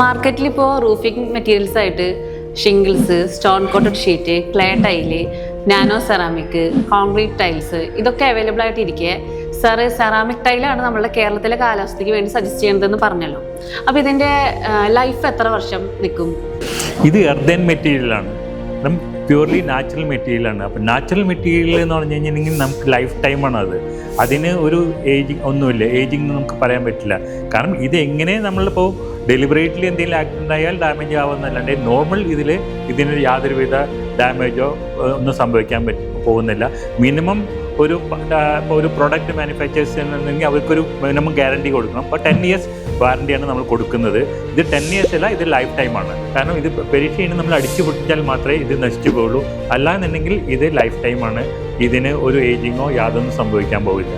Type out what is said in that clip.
മാർക്കറ്റിൽ ഇപ്പോൾ roofing materials ആയിട്ട് shingles stone coated sheet clay tile nano ceramic concrete tiles ഇതൊക്കെ അവൈലബിൾ ആയിട്ട് ഇരിക്കെ സാറ് സെറാമിക് ടൈലാണ് നമ്മളുടെ കേരളത്തിലെ കാലാവസ്ഥയ്ക്ക് വേണ്ടി സജസ്റ്റ് ചെയ്യുന്നതെന്ന് പറഞ്ഞല്ലോ. അപ്പോൾ ഇതിന്റെ ലൈഫ് എത്ര വർഷം നിൽക്കും? ഇത് എർദൻ മെറ്റീരിയലാണ് പ്യൂർലി നാച്ചുറൽ മെറ്റീരിയലാണ് അപ്പം നാച്ചുറൽ മെറ്റീരിയൽ എന്ന് പറഞ്ഞു കഴിഞ്ഞിട്ടുണ്ടെങ്കിൽ നമുക്ക് ലൈഫ് ടൈമാണ് അത്. അതിന് ഒരു ഏജിങ് ഒന്നുമില്ല. ഏജിങ് നമുക്ക് പറയാൻ പറ്റില്ല. കാരണം ഇത് എങ്ങനെ നമ്മളിപ്പോൾ ഡെലിബറേറ്റ്ലി എന്തെങ്കിലും ആക്ട് ആയാൽ ഡാമേജ് ആവുന്നല്ലാണ്ട് നോർമൽ ഇതിൽ ഇതിന് യാതൊരുവിധ ഡാമേജോ ഒന്നും സംഭവിക്കാൻ പറ്റും പോകുന്നില്ല. മിനിമം ഒരു ഒരു പ്രൊഡക്റ്റ് മാനുഫാക്ചേഴ്സിനുണ്ടെങ്കിൽ അവർക്കൊരു മിനിമം ഗ്യാരണ്ടി കൊടുക്കണം. അപ്പോൾ ടെൻ ഇയേഴ്സ് വാറണ്ടിയാണ് നമ്മൾ കൊടുക്കുന്നത്. ഇത് ടെൻ ഇയേഴ്സ് അല്ല ഇത് ലൈഫ് ടൈമാണ് കാരണം ഇത് പെരിഷീന് നമ്മൾ അടിച്ചു പൊട്ടിച്ചാൽ മാത്രമേ ഇത് നശിച്ചു പോകുള്ളൂ അല്ലാന്നുണ്ടെങ്കിൽ ഇത് ലൈഫ് ടൈമാണ് ഇതിന് ഒരു ഏജിങ്ങോ യാതൊന്നും സംഭവിക്കാൻ പോകില്ല.